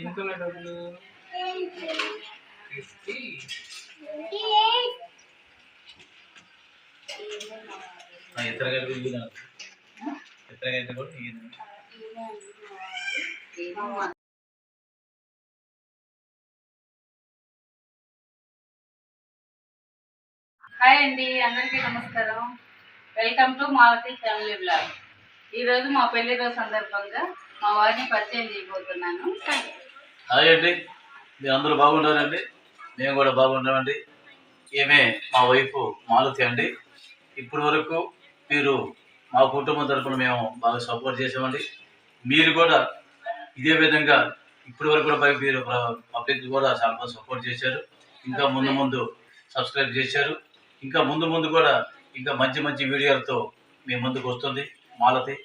ఎంత డబ్బులు ఫిఫ్టీ కూడా హాయ్ అండి అందరికీ నమస్కారం. Welcome to Malathi family blog ఈరోజు మా పెళ్ళి రోజు సందర్భంగా మా వారిని పరిచయం చేయబోతున్నాను. హాయ్ అండి. మీరు అందరూ బాగున్నారండి మేము కూడా బాగున్నామండి. ఏమే మా వైపు మాలతి అండి. ఇప్పటి వరకు మీరు మా కుటుంబం తరఫున మేము బాగా సపోర్ట్ చేసామండి మీరు కూడా ఇదే విధంగా ఇప్పటి వరకు కూడా పై- మీరు పబ్లిక్ కూడా చాలా బాగా సపోర్ట్ చేశారు. ఇంకా ముందు ముందు సబ్స్క్రైబ్ చేశారు. ఇంకా ముందు ముందు కూడా ఇంకా మంచి మంచి వీడియోలతో మీ ముందుకు వస్తుంది మాలతి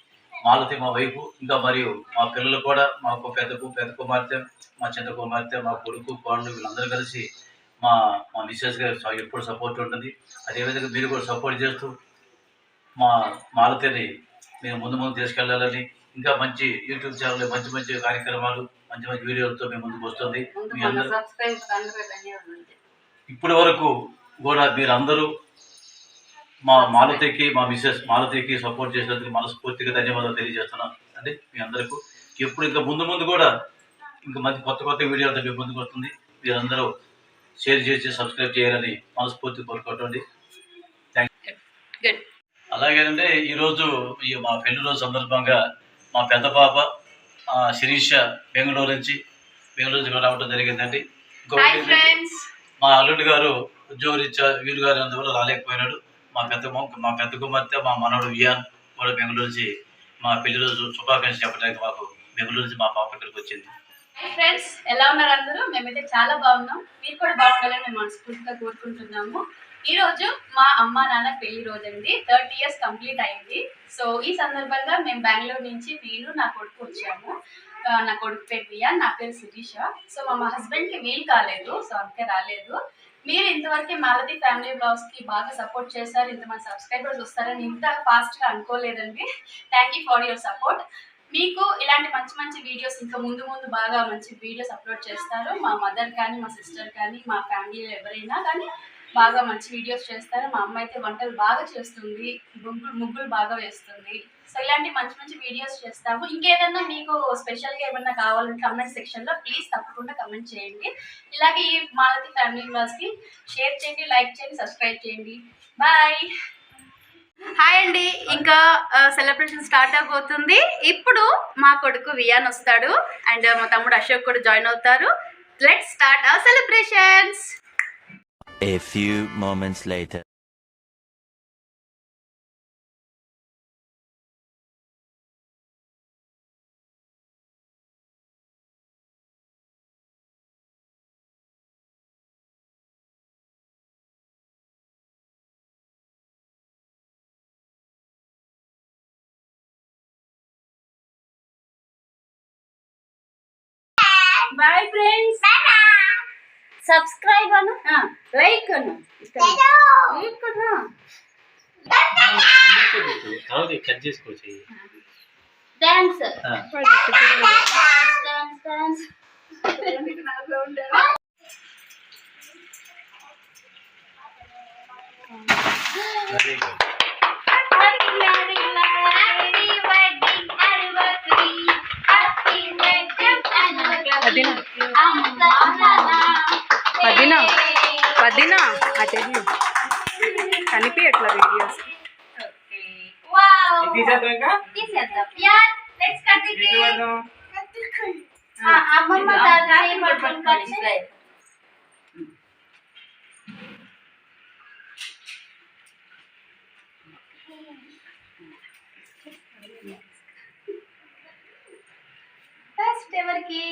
మాలతి మా వైపు ఇంకా మరియు మా పిల్లలు కూడా మాకు పెద్దకు పెద్ద కుమార్తె మా చిన్న కుమార్తె మా కొడుకు కోడలు వీళ్ళందరూ కలిసి మా మా మిస్సెస్ గారు ఎప్పుడు సపోర్ట్ ఉంటుంది. అదేవిధంగా మీరు కూడా సపోర్ట్ చేస్తూ మా మాలతిని మేము ముందు ముందు తీసుకెళ్ళాలని ఇంకా మంచి యూట్యూబ్ ఛానల్ మంచి మంచి కార్యక్రమాలు మంచి మంచి వీడియోలతో మేము ముందుకు వస్తుంది. మీ అందరూ అందరూ ఇప్పటి వరకు కూడా మీరందరూ మా మాలతికి మా మిస్సెస్ మాలతికి సపోర్ట్ చేసినందుకు మనస్ఫూర్తిగా ధన్యవాదాలు తెలియజేస్తున్నాను. అంటే మీ అందరికీ. ఎప్పుడు ఇంకా ముందు ముందు కూడా ఇంకా మంచి కొత్త కొత్త వీడియోలతో మీ ముందుకు వస్తుంది. మీరందరూ షేర్ చేసి సబ్స్క్రైబ్ చేయాలని మనస్ఫూర్తి కోరుకోవటండి గుడ్ అలాగేనంటే ఈరోజు ఈ మా పెళ్ళి రోజు సందర్భంగా మా పెద్ద పాప ఆ, శిరీష బెంగళూరు నుంచి బెంగళూరు నుంచి రావడం జరిగిందండి. ఇంకొకటి మా అల్లుడు గారు ఉద్యోగరీత్యా వీరు గారు అందువల్ల రాలేకపోయినాడు. మా పెద్ద మా పెద్ద కుమార్తె మా మనవడు వియాన్ వాడు బెంగళూరు నుంచి మా పెళ్ళి రోజు శుభాకాంక్షలు చెప్పడానికి మాకు బెంగళూరు నుంచి మా పాప ఇక్కడికి వచ్చింది. ఫ్రెండ్స్ ఎలా ఉన్నారు అందరూ? మేమైతే చాలా బాగున్నాం. మీరు కూడా బాగుండాలని మేము మనస్ఫూర్తిగా కోరుకుంటున్నాము. ఈ రోజు మా అమ్మ నాన్న పెళ్ళి రోజు అండి. థర్టీ ఇయర్స్ కంప్లీట్ అయింది. సో ఈ సందర్భంగా మేము బెంగళూరు నుంచి నేను నా కొడుకు వచ్చాము. నా కొడుకు పేరు ప్రియా నా పేరు శిరీష. సో మా హస్బెండ్కి వీలు కాలేదు సో అందుకే రాలేదు. మీరు ఇంతవరకు మాలతి ఫ్యామిలీ బ్లాగ్స్కి బాగా సపోర్ట్ చేశారు ఇంతమంది సబ్స్క్రైబర్స్ వస్తారని ఇంత ఫాస్ట్గా అనుకోలేదండి. Thank you for your support మీకు ఇలాంటి మంచి మంచి వీడియోస్ ఇంకా ముందు ముందు బాగా మంచి వీడియోస్ అప్లోడ్ చేస్తారు. మా మదర్ కానీ మా సిస్టర్ కానీ మా ఫ్యామిలీలో ఎవరైనా కానీ బాగా మంచి వీడియోస్ చేస్తారు. మా అమ్మ అయితే వంటలు బాగా చేస్తుంది. ముగ్గులు ముగ్గులు బాగా వేస్తుంది. సో ఇలాంటి మంచి మంచి వీడియోస్ చేస్తాము. ఇంకేదన్నా మీకు స్పెషల్గా ఏమన్నా కావాలంటే కమెంట్ సెక్షన్లో ప్లీజ్ తప్పకుండా కమెంట్ చేయండి. ఇలాగే ఈ మాలతి ఫ్యామిలీ బ్లాగ్స్కి షేర్ చేయండి లైక్ చేయండి సబ్స్క్రైబ్ చేయండి. బాయ్! హాయ్ అండి. ఇంకా సెలబ్రేషన్ స్టార్ట్ అవబోతుంది. ఇప్పుడు మా కొడుకు వియాన్ వస్తాడు. అండ్ మా తమ్ముడు అశోక్ కూడా జాయిన్ అవుతారు. Let start our celebrations! A few moments later. Bye friends! Bye. Subscribe Anu. Like Anu. Dance. Dance dance very good the ఎటు కేక్ వెళ్దాం? అమ్మమ్మ తాత చేయి పట్టుకొని కట్ చేయి ఫస్ట్ ఎవరికి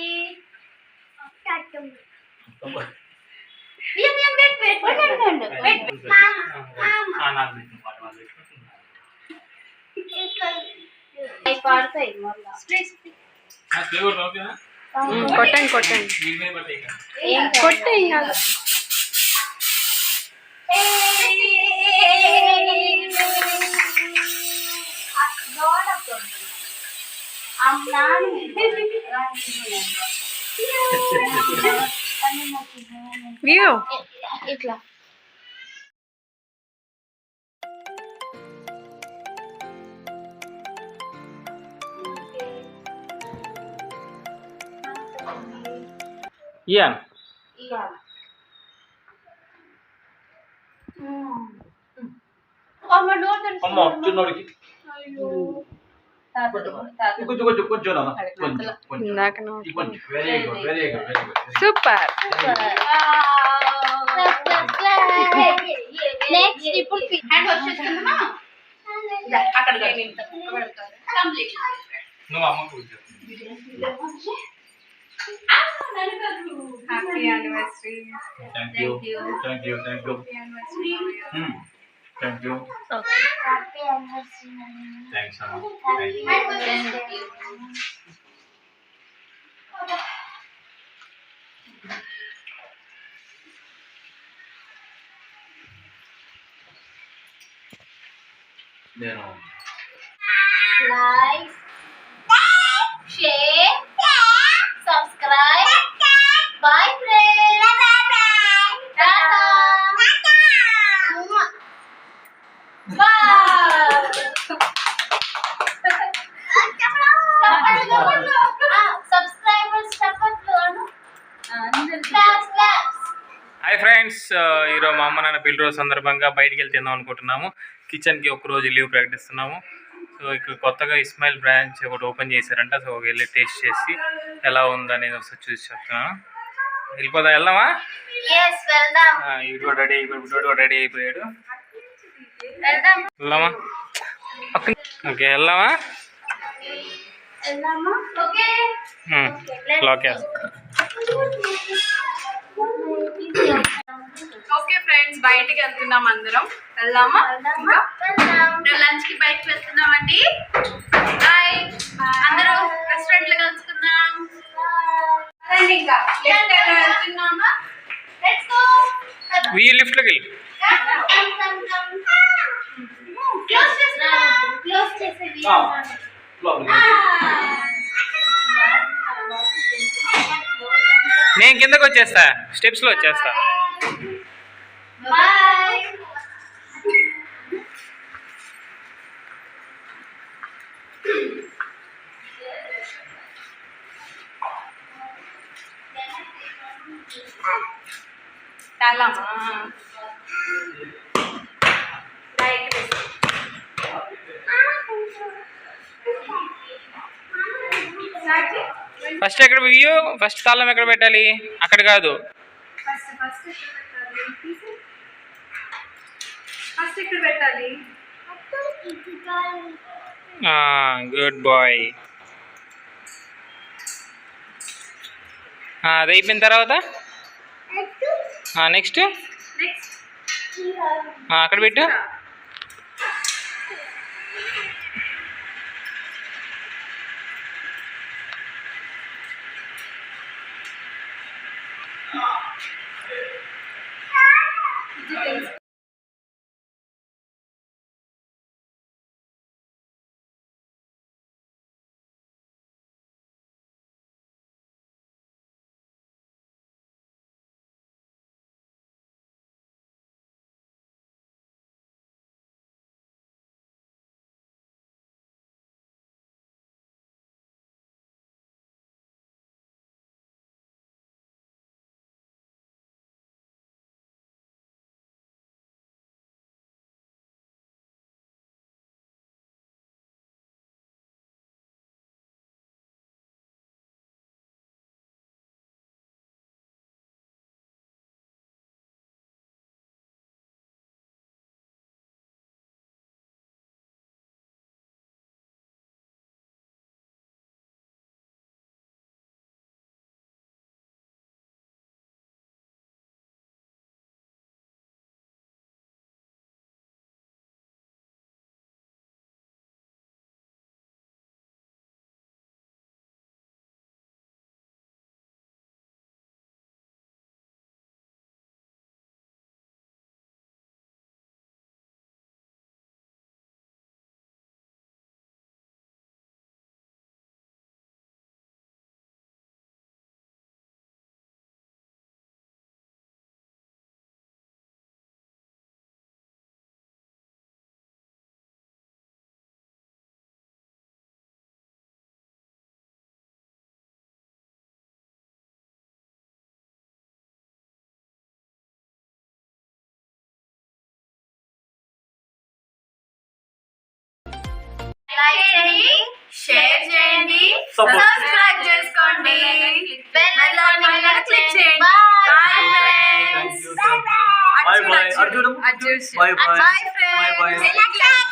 ఓకేనా కొట్టండి కొట్టండి వీడి మీద పట్టే ఇక. కొట్టే అమ్మ వ్యూ ఇట్లా ఇయా అమ్మ అమ్మ చిన్నోడికి. కొంచెం కొంచెం కొంచెం కొంచెం very good very good very good super next ఇప్పుడు హ్యాండ్ వాష్ చేసుకుందామా అక్కడ కంప్లీట్ నువ్వు అమ్మ కూర్చో Happy anniversary. Thank you. Thank you. Thank you. Happy anniversary. Hmm. Thank you. Okay. Happy anniversary. Thanks, Amma. Thank you. Thank you. Then on. Life. Hi friends ఈరోజు మా అమ్మ నాన్న పెళ్ళి రోజు సందర్భంగా బయటికి వెళ్తే తిందాం అనుకుంటున్నాము. కిచెన్కి ఒక రోజు లీవ్ ప్రకటిస్తున్నాము. సో ఇక్కడ కొత్తగా ఇస్మాయిల్ బ్రాంచ్ ఒకటి ఓపెన్ చేశారంట. సో వెళ్ళి టేస్ట్ చేసి ఎలా ఉందనేది ఒకసారి చూసి చెప్తున్నాను వెళ్ళిపోదాం వెళ్దామా? ఇటు కూడా రెడీ అయిపోయాడు రెడీ అయిపోయాడు. వెళ్దాం వెళ్దామా? ఓకే వెళ్దామా? వెళ్దామా? ఓకే. ఓకే ఫ్రెండ్స్ బయటికి వెళ్తున్నాం అందరం. వెళ్దామా? వెళ్దామా వెళ్దాం. లంచ్కి బయటకు వెళ్తున్నామండి. బాయ్ అందరూ రెస్టారెంట్లో కలుసుకుందాం. రండి ఇంకా? వెళ్తున్నామా? లెట్స్ గో ఈ లిఫ్ట్లోకి వెళ్ళి. క్లోజ్ చేసా క్లోజ్ చేసేది నేను కిందకు వచ్చేస్తా. స్టెప్స్లో వచ్చేస్తా. ఫస్ట్ ఎక్కడ వ్యూ ఫస్ట్ తాళం ఎక్కడ పెట్టాలి? అక్కడ కాదు. గుడ్ బాయ్ అది అయిపోయిన తర్వాత? నెక్స్ట్ అక్కడ పెట్టు. లైక్ చేయండి షేర్ చేయండి Support. సబ్స్క్రైబ్ చేసుకోండి బెల్ ఐకాన్ మీద క్లిక్ చేయండి Bye. Bye Thank you, thank you. Bye bye. Arjun. Bye bye. Bye Bye